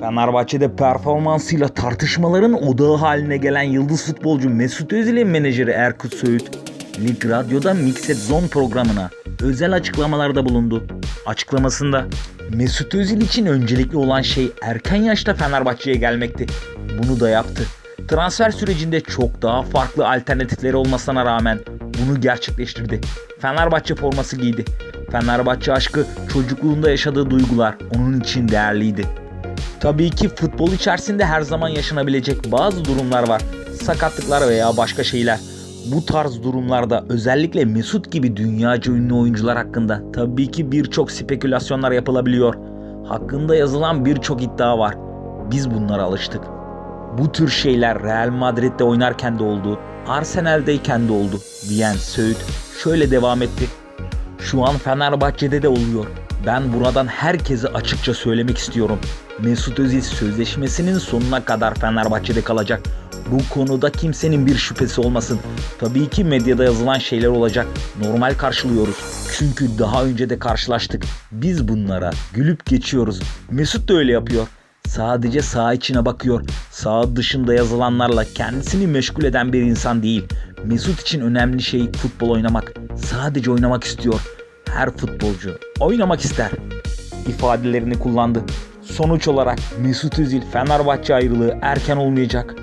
Fenerbahçe'de performansıyla tartışmaların odağı haline gelen yıldız futbolcu Mesut Özil'in menajeri Erkut Söğüt, Lig Radyo'da Mixed Zone programına özel açıklamalarda bulundu. Açıklamasında Mesut Özil için öncelikli olan şey erken yaşta Fenerbahçe'ye gelmekti. Bunu da yaptı. Transfer sürecinde çok daha farklı alternatifleri olmasına rağmen bunu gerçekleştirdi. Fenerbahçe forması giydi. Fenerbahçe aşkı çocukluğunda yaşadığı duygular onun için değerliydi. Tabii ki futbol içerisinde her zaman yaşanabilecek bazı durumlar var. Sakatlıklar veya başka şeyler. Bu tarz durumlarda özellikle Mesut gibi dünyaca ünlü oyuncular hakkında tabii ki birçok spekülasyonlar yapılabiliyor. Hakkında yazılan birçok iddia var. Biz bunlara alıştık. Bu tür şeyler Real Madrid'de oynarken de oldu, Arsenal'deyken de oldu diyen Söğüt şöyle devam etti. Şu an Fenerbahçe'de de oluyor. Ben buradan herkese açıkça söylemek istiyorum. Mesut Özil sözleşmesinin sonuna kadar Fenerbahçe'de kalacak. Bu konuda kimsenin bir şüphesi olmasın. Tabii ki medyada yazılan şeyler olacak. Normal karşılıyoruz. Çünkü daha önce de karşılaştık. Biz bunlara gülüp geçiyoruz. Mesut da öyle yapıyor. Sadece saha içine bakıyor. Saha dışında yazılanlarla kendisini meşgul eden bir insan değil. Mesut için önemli şey futbol oynamak. Sadece oynamak istiyor. Her futbolcu oynamak ister ifadelerini kullandı. Sonuç olarak Mesut Özil Fenerbahçe ayrılığı erken olmayacak.